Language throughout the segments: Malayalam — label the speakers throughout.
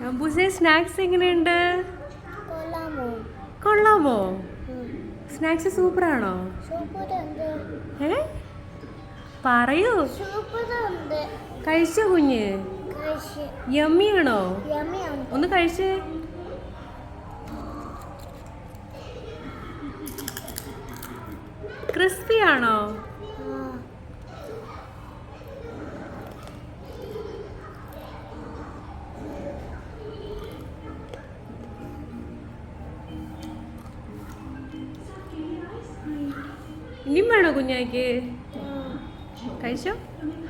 Speaker 1: അമ്പൂസെ സ്നാക്സ് എങ്ങനെയുണ്ട്?
Speaker 2: കൊള്ളാമോ?
Speaker 1: സ്നാക്സ് സൂപ്പറാണോ?
Speaker 2: സൂപ്പർ ആണോ
Speaker 1: ഏ? പറയൂ. കഴിച്ചോ കുഞ്ഞ്? യമ്മി
Speaker 2: ആണോ
Speaker 1: ഒന്ന് കഴിച്ചേ. ക്രിസ്പി ആണോ
Speaker 2: ആ
Speaker 1: ഇനിയും വേണോ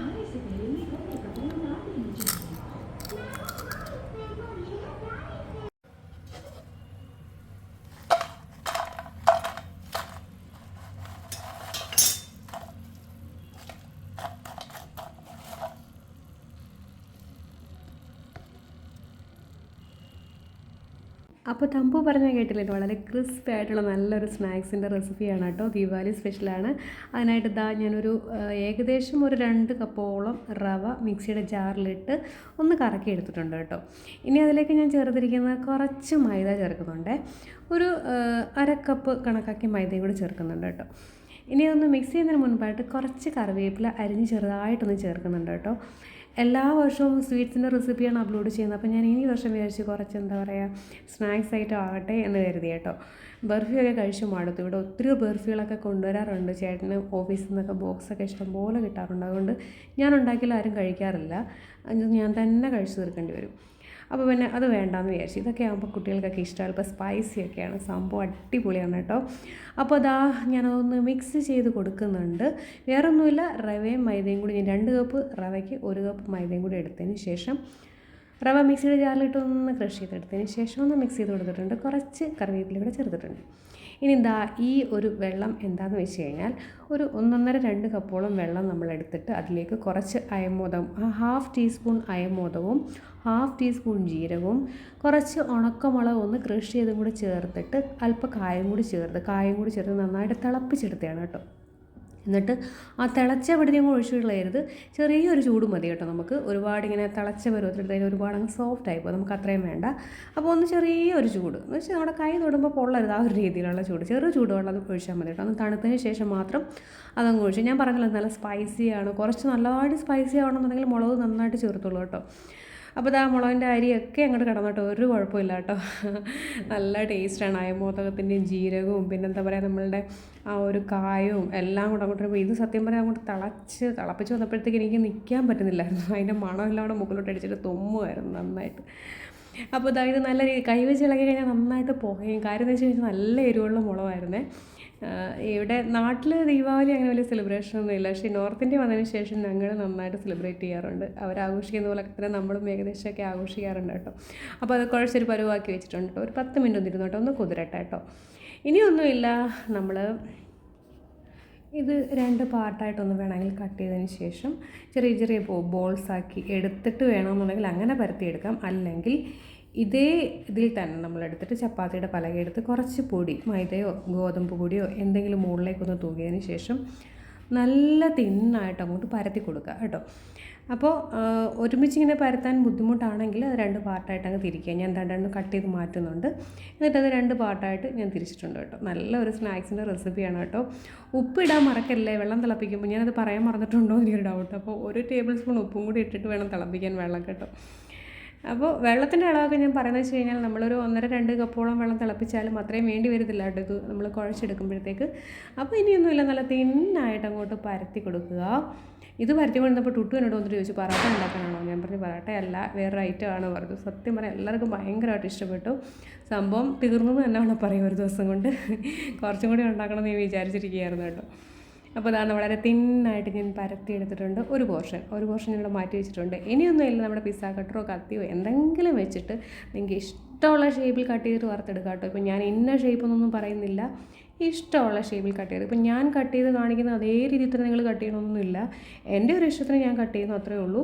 Speaker 1: അപ്പോൾ തമ്പു പറഞ്ഞ കേട്ടില്ലേ വളരെ ക്രിസ്പി ആയിട്ടുള്ള നല്ലൊരു സ്നാക്സിന്റെ റെസിപ്പിയാണ് കേട്ടോ. ദീപാവലി സ്പെഷ്യലാണ് അതിനായിട്ട് ഇതാ ഞാനൊരു ഏകദേശം ഒരു രണ്ട് കപ്പോളം റവ മിക്സിയുടെ ജാറിലിട്ട് ഒന്ന് കറക്കി എടുത്തിട്ടുണ്ട് കേട്ടോ. ഇനി അതിലേക്ക് ഞാൻ ചേർത്തിരിക്കുന്ന കുറച്ച് മൈദ ചേർക്കുന്നുണ്ട്. ഒരു അര കപ്പ് കണക്കാക്കി മൈദയും കൂടി ചേർക്കുന്നുണ്ട് കേട്ടോ. ഇനി ഒന്ന് മിക്സ് ചെയ്യുന്നതിന് മുൻപായിട്ട് കുറച്ച് കറിവേപ്പില അരിഞ്ഞ് ചെറുതായിട്ടൊന്ന് ചേർക്കുന്നുണ്ട് കേട്ടോ. എല്ലാ വർഷവും സ്വീറ്റ്സിന്റെ റെസിപ്പിയാണ് അപ്ലോഡ് ചെയ്യുന്നത്. അപ്പോൾ ഞാൻ ഈ വർഷം വിചാരിച്ച് കുറച്ച് എന്താ പറയുക സ്നാക്സ് ഐറ്റം ആകട്ടെ എന്ന് കരുതി കേട്ടോ. ബർഫിയൊക്കെ കഴിച്ചു മടുത്തു. ഇവിടെ ഒത്തിരി ബർഫികളൊക്കെ കൊണ്ടുവരാറുണ്ട്. ചേട്ടന് ഓഫീസിൽ നിന്നൊക്കെ ബോക്സൊക്കെ ഇഷ്ടംപോലെ കിട്ടാറുണ്ട്. അതുകൊണ്ട് ഞാൻ ഉണ്ടാക്കിയാലും ആരും കഴിക്കാറില്ല. ഞാൻ തന്നെ കഴിച്ചു തീർക്കേണ്ടി വരും. അപ്പോൾ പിന്നെ അത് വേണ്ടാന്ന് വിചാരിച്ചു. ഇതൊക്കെ ആകുമ്പോൾ കുട്ടികൾക്കൊക്കെ ഇഷ്ടമാണ് ഇപ്പോൾ സ്പൈസി ഒക്കെയാണ്. സംഭവം അടിപൊളിയാണ് കേട്ടോ. അപ്പോൾ അതാ ഞാനതൊന്ന് മിക്സ് ചെയ്ത് കൊടുക്കുന്നുണ്ട്. വേറൊന്നുമില്ല റവയും മൈദയും കൂടി ഞാൻ രണ്ട് കപ്പ് റവയ്ക്ക് ഒരു കപ്പ് മൈദയും കൂടി എടുത്തതിന് ശേഷം റവ മിക്സിയുടെ ജാറിലിട്ട് ഒന്ന് ക്രഷ് ചെയ്തെടുത്തതിന് ശേഷം ഒന്ന് മിക്സ് ചെയ്ത് കൊടുത്തിട്ടുണ്ട്. കുറച്ച് കറിവേപ്പില കൂടെ ചേർത്തിട്ടുണ്ട്. ഇനി എന്താ ഈ ഒരു വെള്ളം എന്താണെന്ന് വെച്ച് കഴിഞ്ഞാൽ ഒരു ഒന്നൊന്നര രണ്ട് കപ്പോളം വെള്ളം നമ്മൾ എടുത്തിട്ട് അതിലേക്ക് കുറച്ച് അയമോദം ഹാഫ് ടീസ്പൂൺ അയമോദവും ഹാഫ് ടീസ്പൂൺ ജീരകവും കുറച്ച് ഉണക്കമുളക് ഒന്ന് ക്രഷ് ചെയ്തും കൂടി ചേർത്തിട്ട് അല്പം കായം കൂടി ചേർത്ത് കായം കൂടി ചേർത്ത് നന്നായിട്ട് തിളപ്പിച്ചെടുത്തതാണ് കേട്ടോ. എന്നിട്ട് ആ തിളച്ച വെടിനെ അങ്ങ് ഒഴിച്ചു കളയരുത് ചെറിയൊരു ചൂട് മതി കേട്ടോ നമുക്ക്. ഒരുപാട് ഇങ്ങനെ തിളച്ച പരുവത്തിലെടുത്തതിന് ഒരുപാട് അങ്ങ് സോഫ്റ്റ് ആയിപ്പോൾ നമുക്ക് അത്രയും വേണ്ട. അപ്പോൾ ഒന്ന് ചെറിയൊരു ചൂട്. എന്ന് വെച്ചാൽ നമ്മുടെ കൈ തൊടുമ്പോൾ പൊള്ളരുത് ആ ഒരു രീതിയിലുള്ള ചൂട്. ചെറു ചൂടുവെള്ളം ഒഴിച്ചാൽ മതി കേട്ടോ. ഒന്ന് തണുത്തതിന് ശേഷം മാത്രം അതങ്ങ് ഒഴിച്ചു. ഞാൻ പറഞ്ഞല്ലോ നല്ല സ്പൈസിയാണ് കുറച്ച് നല്ലതായിട്ട് സ്പൈസി ആവണമെന്നുണ്ടെങ്കിൽ മുളക് നന്നായിട്ട് ചേർത്തുള്ളൂ കേട്ടോ. അപ്പോൾ ഇതാ മുളകിന്റെ അരിയൊക്കെ അങ്ങോട്ട് കിടന്നോട്ടോ. ഒരു കുഴപ്പമില്ല കേട്ടോ. നല്ല ടേസ്റ്റാണ് അയമോദകത്തിന്റെയും ജീരകവും പിന്നെ എന്താ പറയുക നമ്മളുടെ ആ ഒരു കായവും എല്ലാം കൂടെ അങ്ങോട്ട് ഇത് സത്യം പറയാൻ അങ്ങോട്ട് തിളച്ച് തിളപ്പിച്ച് വന്നപ്പോഴത്തേക്ക് എനിക്ക് നിൽക്കാൻ പറ്റുന്നില്ലായിരുന്നു. അതിന്റെ മണമെല്ലാം കൂടെ മുകളിലോട്ട് അടിച്ചിട്ട് തുമ്മുമായിരുന്നു നന്നായിട്ട്. അപ്പോൾ ഇതായത് നല്ല രീതി കൈവച്ച് ഇളകി കഴിഞ്ഞാൽ നന്നായിട്ട് പുകയും. കാര്യം എന്ന് വെച്ച് കഴിഞ്ഞാൽ നല്ല എരിവുള്ള മുളകായിരുന്നേ ഇവിടെ നാട്ടിൽ ദീപാവലി അങ്ങനെ വലിയ സെലിബ്രേഷൻ ഒന്നും ഇല്ല. പക്ഷേ നോർത്ത് ഇന്ത്യ വന്നതിന് ശേഷം ഞങ്ങൾ നന്നായിട്ട് സെലിബ്രേറ്റ് ചെയ്യാറുണ്ട്. അവർ ആഘോഷിക്കുന്ന പോലെ തന്നെ നമ്മളും ഏകദേശമൊക്കെ ആഘോഷിക്കാറുണ്ട് കേട്ടോ. അപ്പോൾ അത് കുഴച്ചൊരു പരുവാക്കി വെച്ചിട്ടുണ്ട് കേട്ടോ. ഒരു പത്ത് മിനിറ്റ് ഒന്നിരുന്നു കേട്ടോ. ഒന്ന് കുതിരട്ടെ കേട്ടോ. ഇനിയൊന്നുമില്ല. നമ്മൾ ഇത് രണ്ട് പാർട്ടായിട്ടൊന്ന് വേണമെങ്കിൽ കട്ട് ചെയ്തതിന് ശേഷം ചെറിയ ചെറിയ ബോൾസ് ആക്കി എടുത്തിട്ട് വേണമെന്നുണ്ടെങ്കിൽ അങ്ങനെ പരത്തിയെടുക്കാം. അല്ലെങ്കിൽ ഇതേ ഇതിൽ തന്നെ നമ്മൾ എടുത്തിട്ട് ചപ്പാത്തിയുടെ പലകയെടുത്ത് കുറച്ച് പൊടി മൈദയോ ഗോതമ്പ് പൊടിയോ എന്തെങ്കിലും മുകളിലേക്കൊന്ന് തൂകിയതിന് ശേഷം നല്ല തിന്നായിട്ട് അങ്ങോട്ട് പരത്തി കൊടുക്കുക കേട്ടോ. അപ്പോൾ ഒരുമിച്ച് ഇങ്ങനെ പരത്താൻ ബുദ്ധിമുട്ടാണെങ്കിൽ അത് രണ്ട് പാർട്ടായിട്ട് അങ്ങ് തിരിക്കുക. ഞാൻ രണ്ടെണ്ണം കട്ട് ചെയ്ത് മാറ്റുന്നുണ്ട്. എന്നിട്ട് അത് രണ്ട് പാർട്ടായിട്ട് ഞാൻ തിരിച്ചിട്ടുണ്ട് കേട്ടോ. നല്ല ഒരു സ്നാക്സിന്റെ റെസിപ്പിയാണ് കേട്ടോ. ഉപ്പ് ഇടാൻ മറക്കല്ലേ? വെള്ളം തിളപ്പിക്കുമ്പോൾ ഞാനത് പറയാൻ മറന്നിട്ടുണ്ടോ എന്നൊരു ഡൗട്ട് അപ്പോൾ ഒരു ടേബിൾ സ്പൂൺ ഉപ്പും കൂടി ഇട്ടിട്ട് വേണം തിളപ്പിക്കാൻ വെള്ളം കേട്ടോ. അപ്പോൾ വെള്ളത്തിന്റെ അളവൊക്കെ ഞാൻ പറയുന്നത് വെച്ച് കഴിഞ്ഞാൽ നമ്മളൊരു ഒന്നര രണ്ട് കപ്പോളം വെള്ളം തിളപ്പിച്ചാലും അത്രയും വേണ്ടി വരുന്നില്ല കേട്ടോ ഇത് നമ്മൾ കുഴച്ചെടുക്കുമ്പോഴത്തേക്ക്. അപ്പോൾ ഇനിയൊന്നുമില്ല നല്ല തിന്നായിട്ട് അങ്ങോട്ട് പരത്തി കൊടുക്കുക. ഇത് പരത്തി കൊണ്ടപ്പോൾ ടുട്ടു എന്നോട് വന്നിട്ട് ചോദിച്ചു പറാട്ട ഉണ്ടാക്കാനാണോ? ഞാൻ പറഞ്ഞു പറാട്ട അല്ല വേറെ ഐറ്റം ആണ് പറഞ്ഞു. സത്യം പറയാം എല്ലാവർക്കും ഭയങ്കരമായിട്ട് ഇഷ്ടപ്പെട്ടു. സംഭവം തീർന്നു എന്ന് തന്നെ പറയും ഒരു ദിവസം കൊണ്ട്. കുറച്ചും കൂടി ഉണ്ടാക്കണം എന്ന് ഞാൻ വിചാരിച്ചിരിക്കുകയായിരുന്നു കേട്ടോ. അപ്പോൾ അതാണ് വളരെ തിന്നായിട്ട് ഞാൻ പരത്തി എടുത്തിട്ടുണ്ട് ഒരു പോർഷൻ. ഒരു പോർഷൻ ഇവിടെ മാറ്റി വെച്ചിട്ടുണ്ട്. ഇനിയൊന്നും ഇല്ല. നമ്മുടെ പിസ്സ കട്ടറോ കത്തിയോ എന്തെങ്കിലും വെച്ചിട്ട് നിങ്ങൾക്ക് ഇഷ്ടമുള്ള ഷേപ്പിൽ കട്ട് ചെയ്തിട്ട് വറുത്തെടുക്കാം കേട്ടോ. ഇപ്പോൾ ഞാൻ ഇന്ന ഷേപ്പ് എന്നൊന്നും പറയുന്നില്ല. ഇഷ്ടമുള്ള ഷേപ്പിൽ കട്ട് ചെയ്ത്. ഇപ്പം ഞാൻ കട്ട് ചെയ്ത് കാണിക്കുന്ന അതേ രീതിയിൽ തന്നെ നിങ്ങൾ കട്ട് ചെയ്യണമെന്നൊന്നുമില്ല എന്റെ ഒരു ഇഷ്ടത്തിന് ഞാൻ കട്ട് ചെയ്യുന്നു അത്രേ ഉള്ളൂ.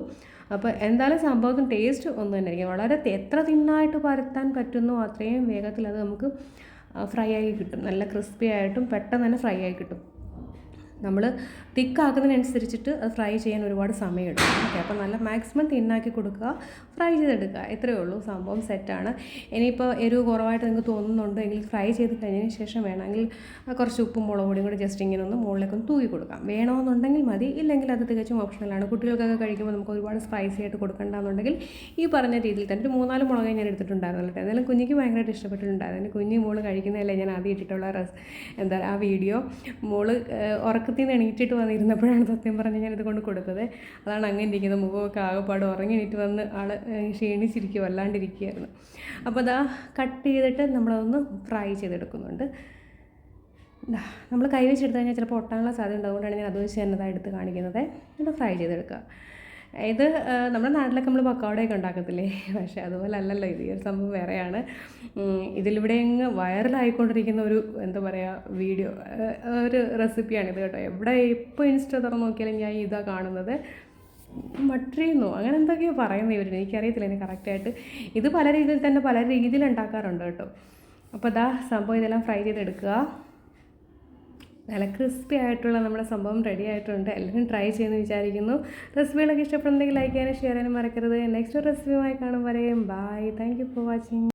Speaker 1: അപ്പോൾ എന്തായാലും സംഭവത്തിന് ടേസ്റ്റ് ഒന്നും തന്നെ ആയിരിക്കും. വളരെ എത്ര തിന്നായിട്ട് പരത്താൻ പറ്റുന്നോ അത്രയും വേഗത്തിൽ അത് നമുക്ക് ഫ്രൈ ആയി കിട്ടും. നല്ല ക്രിസ്പി ആയിട്ടും പെട്ടെന്ന് തന്നെ ഫ്രൈ ആയി കിട്ടും. നമ്മൾ തിക്കാക്കുന്നതിനനുസരിച്ചിട്ട് അത് ഫ്രൈ ചെയ്യാൻ ഒരുപാട് സമയമെടുക്കും. ഓക്കെ അപ്പോൾ നല്ല മാക്സിമം തിന്നാക്കി കൊടുക്കുക. ഫ്രൈ ചെയ്തെടുക്കുക. ഇത്രയേ ഉള്ളൂ. സംഭവം സെറ്റാണ്. ഇനിയിപ്പോൾ എരിവ് കുറവായിട്ട് നിങ്ങൾക്ക് തോന്നുന്നുണ്ടെങ്കിൽ ഫ്രൈ ചെയ്ത് കഴിഞ്ഞതിന് ശേഷം വേണമെങ്കിൽ കുറച്ച് ഉപ്പും മുളക് പൊടിയും കൂടി ജസ്റ്റ് ഇങ്ങനെ ഒന്ന് മുകളിലേക്കൊന്ന് തൂവി കൊടുക്കാം. വേണമെന്നുണ്ടെങ്കിൽ മതി. ഇല്ലെങ്കിൽ അത് തികച്ചും ഓപ്ഷണലാണ് കുട്ടികൾക്കൊക്കെ കഴിക്കുമ്പോൾ നമുക്ക് ഒരുപാട് സ്പൈസി ആയിട്ട് കൊടുക്കേണ്ടതെന്നുണ്ടെങ്കിൽ ഈ പറഞ്ഞ രീതിയിൽ തന്നെ ഒരു മൂന്നാൽ മുളക് ഞാൻ എടുത്തിട്ടുണ്ടായിരുന്നല്ലോ എന്നാലും കുഞ്ഞിക്ക് ഭയങ്കരമായിട്ട് ഇഷ്ടപ്പെട്ടിട്ടുണ്ടായിരുന്നു. കുഞ്ഞ് മോൾ കഴിക്കുന്നതല്ലേ ഞാൻ ആദ്യം ഇട്ടിട്ടുള്ള എന്താ എന്താ ആ വീഡിയോ മോൾ ഏഹ്, ഉറക്കത്തിൽ നിന്ന് എണീറ്റിട്ട് വന്നിരുന്നപ്പോഴാണ് സത്യം പറഞ്ഞ് ഞാൻ ഇത് കൊണ്ട് കൊടുത്തത്. അതാണ് അങ്ങനെ ഇരിക്കുന്നത്. മുഖമൊക്കെ ആകെപ്പാട് ഉറങ്ങി എണീറ്റ് വന്ന് ആൾ ക്ഷീണിച്ചിരിക്കുക വല്ലാണ്ടിരിക്കുകയായിരുന്നു അപ്പോൾ അതാ കട്ട് ചെയ്തിട്ട് നമ്മളതൊന്ന് ഫ്രൈ ചെയ്തെടുക്കുന്നുണ്ട്. നമ്മൾ കൈ വെച്ചെടുത്ത് കഴിഞ്ഞാൽ ചിലപ്പോൾ ഒട്ടാനുള്ള സാധ്യത ഉണ്ട് അതുകൊണ്ടാണ് ഞാൻ അത് വെച്ച് തന്നെ എടുത്ത് കാണിക്കുന്നത്. എന്നിട്ട് ഫ്രൈ ചെയ്തെടുക്കുക ഇത് നമ്മുടെ നാട്ടിലൊക്കെ നമ്മൾ പക്കോടയൊക്കെ ഉണ്ടാക്കത്തില്ലേ? പക്ഷേ അതുപോലെ അല്ലല്ലോ ഇത് ഈ ഒരു സംഭവം വേറെയാണ്. ഇതിലിവിടെ അങ്ങ് വൈറലായിക്കൊണ്ടിരിക്കുന്ന ഒരു എന്താ പറയുക വീഡിയോ ഒരു റെസിപ്പിയാണിത് കേട്ടോ. എവിടെ ഇപ്പോൾ ഇൻസ്റ്റ തുറന്ന് നോക്കിയാലും ഞാൻ ഇതാ കാണുന്നത്. മട്രിയെന്നോ അങ്ങനെ എന്തൊക്കെയോ പറയുന്നത് ഇവർ എനിക്കറിയത്തില്ല എനിക്ക് കറക്റ്റായിട്ട്. ഇത് പല രീതിയിൽ തന്നെ പല രീതിയിൽ ഉണ്ടാക്കാറുണ്ട് കേട്ടോ. അപ്പോൾ ഇതാ സംഭവം ഇതെല്ലാം ഫ്രൈ ചെയ്തെടുക്കുക. നല്ല ക്രിസ്പി ആയിട്ടുള്ള നമ്മുടെ സംഭവം റെഡി ആയിട്ടുണ്ട്. എല്ലാവരും ട്രൈ ചെയ്യുമെന്ന് വിചാരിക്കുന്നു. റെസിപ്പികളൊക്കെ ഇഷ്ടപ്പെടുന്നെങ്കിൽ ലൈക്ക് ചെയ്യാനും ഷെയർ ചെയ്യാനും മറക്കരുത്. നെക്സ്റ്റ് റെസിപ്പിയുമായി കാണും വരെയും. Bye thank for watching